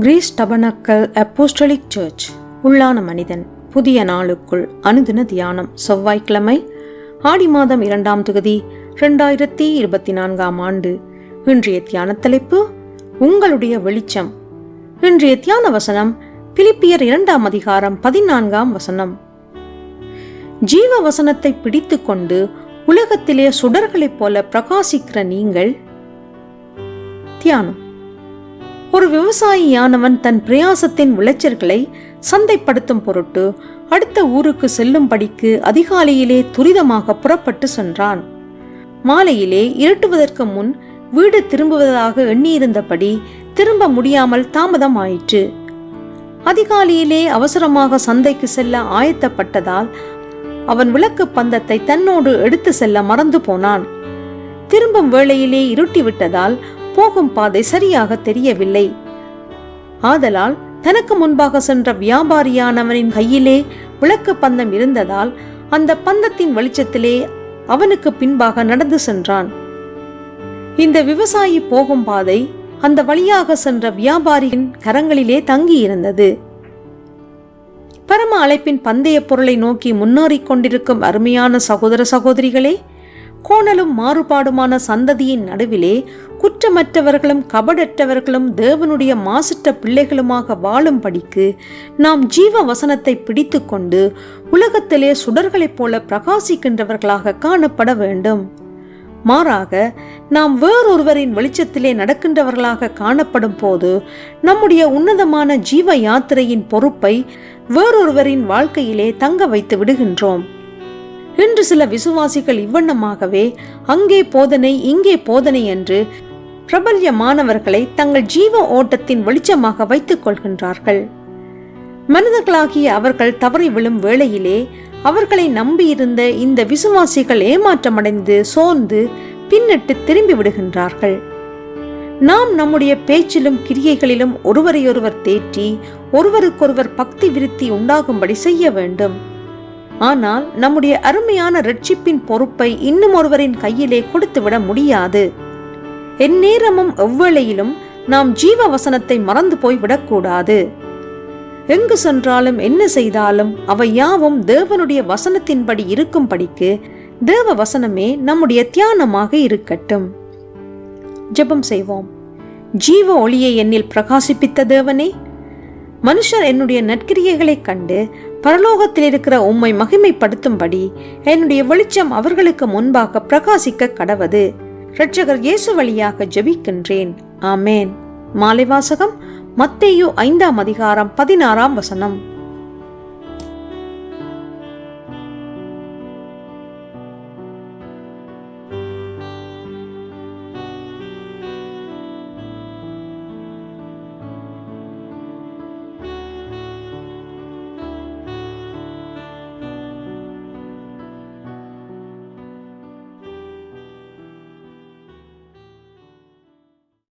Greece tabernacle apostolic search. உள்ளான மனிதன் புதிய நாளுக்குள் அனுதின தியானம். செவ்வாய்க்கிழமை ஆடி மாதம் இரண்டாம் தொகுதி ரெண்டாயிரத்தி இருபத்தி நான்காம் ஆண்டு. இன்றைய தியான தலைப்பு உங்களுடைய வெளிச்சம். இன்றைய தியான வசனம் பிலிப்பியர் இரண்டாம் அதிகாரம் பதினான்காம் வசனம். ஜீவ வசனத்தை பிடித்துக்கொண்டு உலகத்திலே சுடர்களைப் போல பிரகாசிக்கிற நீங்கள் தியானம். ஒரு விவசாயியானவன் தன் பிரயாசத்தின் விளைச்சல்களை சந்தைப்படுத்தும் பொருட்டு அடுத்த ஊருக்கு செல்லும்படிக்கு அதிகாலையிலே துரிதமாக புறப்பட்டு சென்றான். மாலையிலே இருட்டுவதற்கு முன் வீடு திரும்புவதாக எண்ணியிருந்தபடி திரும்ப முடியாமல் தாமதம் ஆயிற்று அதிகாலையிலே அவசரமாக சந்தைக்கு செல்ல ஆயத்தப்பட்டதால் அவன் விளக்கு பந்தத்தை தன்னோடு எடுத்து செல்ல மறந்து போனான். திரும்பும் வேளையிலே இருட்டிவிட்டதால் போகும் பாதை சரியாக தெரியவில்லை. ஆதலால் தனக்கு முன்பாக சென்ற வியாபாரியானவனின் கையிலே விளக்கு பந்தம் இருந்ததால் அந்த பந்தத்தின் வெளிச்சத்திலே அவனுக்கு பின்பாக நடந்து சென்றான். இந்த விவசாயி போகும் பாதை அந்த வழியாக சென்ற வியாபாரியின் கரங்களிலே தங்கியிருந்தது. பரம அழைப்பின் பந்தய பொருளை நோக்கி முன்னேறிக் கொண்டிருக்கும் அருமையான சகோதர சகோதரிகளே கோணலும் மாறுபாடுமான சந்ததியின் நடுவிலே குற்றமற்றவர்களும் கபடற்றவர்களும் தேவனுடைய மாசற்ற பிள்ளைகளுமாக வாழும்படிக்கு நாம் ஜீவ வசனத்தை பிடித்துக்கொண்டு உலகத்திலே சுடர்களைப் போல பிரகாசிக்கின்றவர்களாக காணப்பட வேண்டும். மாறாக நாம் வேறொருவரின் வெளிச்சத்திலே நடக்கின்றவர்களாக காணப்படும் போது நம்முடைய உன்னதமான ஜீவ யாத்திரையின் பொறுப்பை வேறொருவரின் வாழ்க்கையிலே தங்க வைத்து விடுகின்றோம். இன்று சில விசுவாசிகள் இவ்வண்ணமாகவே அங்கே போதனை இங்கே போதனை என்று பிரபல்ய மாணவர்களை தங்கள் ஜீவ ஓட்டத்தின் வெளிச்சமாக வைத்துக் கொள்கின்றார்கள். மனிதர்களாகிய அவர்கள் தவறி விழும் வேளையிலே அவர்களை நம்பியிருந்த இந்த விசுவாசிகள் ஏமாற்றமடைந்து சோர்ந்து பின்னிட்டு திரும்பி விடுகின்றார்கள். நாம் நம்முடைய பேச்சிலும் கிரியைகளிலும் ஒருவரையொருவர் தேற்றி ஒருவருக்கொருவர் பக்தி விருத்தி உண்டாகும்படி செய்ய வேண்டும். ஆனால் நம்முடைய அருமையான ரட்சிப்பின் பொறுப்பை இன்னும் ஒருவரின் கையிலே கொடுத்துவிட முடியாது. எந்நேரமும் எவ்வளையிலும் நாம் ஜீவ வசனத்தை மறந்து போய் விடக்கூடாது எங்கு சென்றாலும் என்ன செய்தாலும் அவை யாவும் தேவனுடைய வசனத்தின்படி இருக்கும்படிக்கு தேவ வசனமே நம்முடைய தியானமாக இருக்கட்டும். ஜெபம் செய்வோம். ஜீவ ஒளியை என்னில் பிரகாசிப்பித்த தேவனே மனுஷர் என்னுடைய நற்கிரியைகளைக் கண்டு பரலோகத்தில் இருக்கிற உம்மை மகிமைப்படுத்தும்படி என்னுடைய வெளிச்சம் அவர்களுக்கு முன்பாக பிரகாசிக்க கடவது. இரட்சகர் இயேசு வழியாக ஜெபிக்கின்றேன். ஆமேன். மாலை வாசகம் மத்தேயு ஐந்தாம் அதிகாரம் பதினாறாம் வசனம்.